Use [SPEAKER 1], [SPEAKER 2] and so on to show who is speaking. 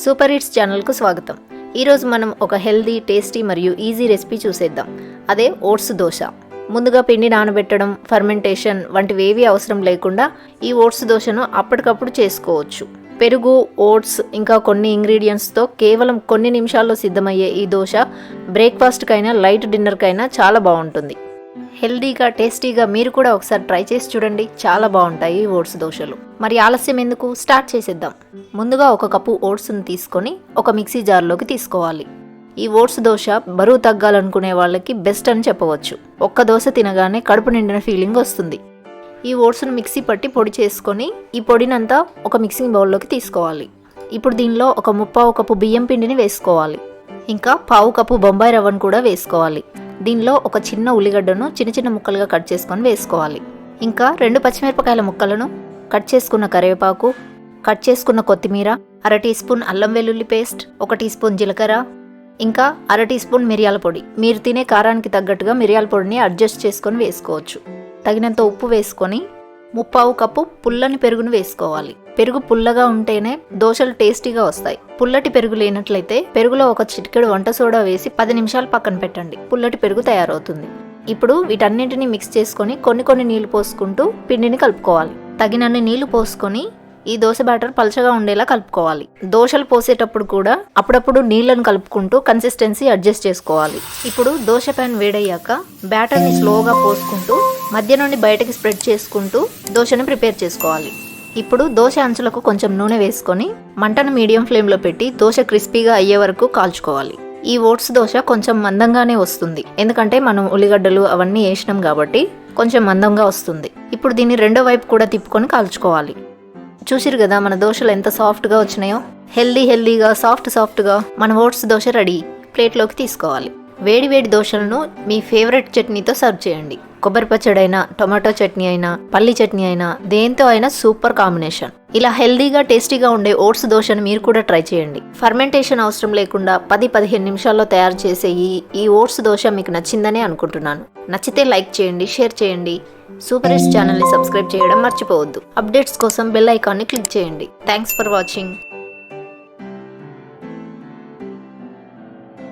[SPEAKER 1] Super hits ఛానల్కు స్వాగతం. ఈరోజు మనం ఒక హెల్దీ టేస్టీ మరియు ఈజీ రెసిపీ చూసేద్దాం. అదే ఓట్స్ దోశ. ముందుగా పిండి నానబెట్టడం ఫర్మెంటేషన్ వంటివి ఏవి అవసరం లేకుండా ఈ ఓట్స్ దోశను అప్పటికప్పుడు చేసుకోవచ్చు. పెరుగు ఓట్స్ ఇంకా కొన్ని ఇంగ్రీడియంట్స్తో కేవలం కొన్ని నిమిషాల్లో సిద్ధమయ్యే ఈ దోశ బ్రేక్ఫాస్ట్కైనా లైట్ డిన్నర్కైనా చాలా బాగుంటుంది. హెల్దీగా టేస్టీగా మీరు కూడా ఒకసారి ట్రై చేసి చూడండి. చాలా బాగుంటాయి ఈ ఓట్స్ దోశలు. మరి ఆలస్యం ఎందుకు? స్టార్ట్ చేసేద్దాం. ముందుగా ఒక కప్పు ఓట్స్ని తీసుకొని ఒక మిక్సీ జార్లోకి తీసుకోవాలి. ఈ ఓట్స్ దోశ బరువు తగ్గాలనుకునే వాళ్ళకి బెస్ట్ అని చెప్పవచ్చు. ఒక్క దోశ తినగానే కడుపు నిండిన ఫీలింగ్ వస్తుంది. ఈ ఓట్స్ను మిక్సీ పట్టి పొడి చేసుకొని ఈ పొడినంతా ఒక మిక్సింగ్ బౌల్లోకి తీసుకోవాలి. ఇప్పుడు దీనిలో ఒక ముప్పావు కప్పు బియ్యం పిండిని వేసుకోవాలి. ఇంకా పావు కప్పు బొంబాయి రవ్వను కూడా వేసుకోవాలి. దీనిలో ఒక చిన్న ఉల్లిగడ్డను చిన్న చిన్న ముక్కలుగా కట్ చేసుకొని వేసుకోవాలి. ఇంకా రెండు పచ్చిమిరపకాయల ముక్కలను కట్ చేసుకున్న కరివేపాకు కట్ చేసుకున్న కొత్తిమీర అర టీ స్పూన్ అల్లం వెల్లుల్లి పేస్ట్ ఒక టీ స్పూన్ జీలకర్ర ఇంకా అర టీ స్పూన్ మిరియాల పొడి. మీరు తినే కారానికి తగ్గట్టుగా మిరియాల పొడిని అడ్జస్ట్ చేసుకొని వేసుకోవచ్చు. తగినంత ఉప్పు వేసుకొని ముప్పావు కప్పు పుల్లని పెరుగును వేసుకోవాలి. పెరుగు పుల్లగా ఉంటేనే దోశలు టేస్టీగా వస్తాయి. పుల్లటి పెరుగు లేనట్లయితే పెరుగులో ఒక చిటికెడు వంట సోడా వేసి పది నిమిషాలు పక్కన పెట్టండి. పుల్లటి పెరుగు తయారవుతుంది. ఇప్పుడు వీటన్నింటిని మిక్స్ చేసుకొని కొన్ని కొన్ని నీళ్ళు పోసుకుంటూ పిండిని కలుపుకోవాలి. తగినన్ని నీళ్ళు పోసుకొని ఈ దోశ బ్యాటర్ పలచగా ఉండేలా కలుపుకోవాలి. దోశలు పోసేటప్పుడు కూడా అప్పుడప్పుడు నీళ్ళను కలుపుకుంటూ కన్సిస్టెన్సీ అడ్జస్ట్ చేసుకోవాలి. ఇప్పుడు దోశ ప్యాన్ వేడయ్యాక బ్యాటర్ని స్లోగా పోసుకుంటూ మధ్య నుండి బయటకి స్ప్రెడ్ చేసుకుంటూ దోశను ప్రిపేర్ చేసుకోవాలి. ఇప్పుడు దోశ అంచులకు కొంచెం నూనె వేసుకొని మంటను మీడియం ఫ్లేమ్లో పెట్టి దోశ క్రిస్పీగా అయ్యే వరకు కాల్చుకోవాలి. ఈ ఓట్స్ దోశ కొంచెం మందంగానే వస్తుంది. ఎందుకంటే మనం ఉల్లిగడ్డలు అవన్నీ వేసినాం కాబట్టి కొంచెం మందంగా వస్తుంది. ఇప్పుడు దీన్ని రెండో వైపు కూడా తిప్పుకొని కాల్చుకోవాలి. చూసిరు కదా మన దోశలు ఎంత సాఫ్ట్గా వచ్చినాయో? హెల్దీ హెల్దీగా సాఫ్ట్ సాఫ్ట్గా మన ఓట్స్ దోశ రెడీ. ప్లేట్లోకి తీసుకోవాలి. వేడి వేడి దోశలను మీ ఫేవరెట్ చట్నీతో సర్వ్ చేయండి. కొబ్బరి పచ్చడి అయినా టొమాటో చట్నీ అయినా పల్లి చట్నీ అయినా దేంతో అయినా సూపర్ కాంబినేషన్. ఇలా హెల్దీగా టేస్టీగా ఉండే ఓట్స్ దోశను మీరు కూడా ట్రై చేయండి. ఫర్మెంటేషన్ అవసరం లేకుండా పది పదిహేను నిమిషాల్లో తయారు చేసే ఈ ఈ ఓట్స్ దోశ మీకు నచ్చిందనే అనుకుంటున్నాను. నచ్చితే లైక్ చేయండి షేర్ చేయండి. సూపర్ హిట్స్ ఛానల్ని సబ్స్క్రైబ్ చేయడం మర్చిపోవద్దు. అప్డేట్స్ కోసం బెల్ ఐకాన్ని క్లిక్ చేయండి. Thanks for watching.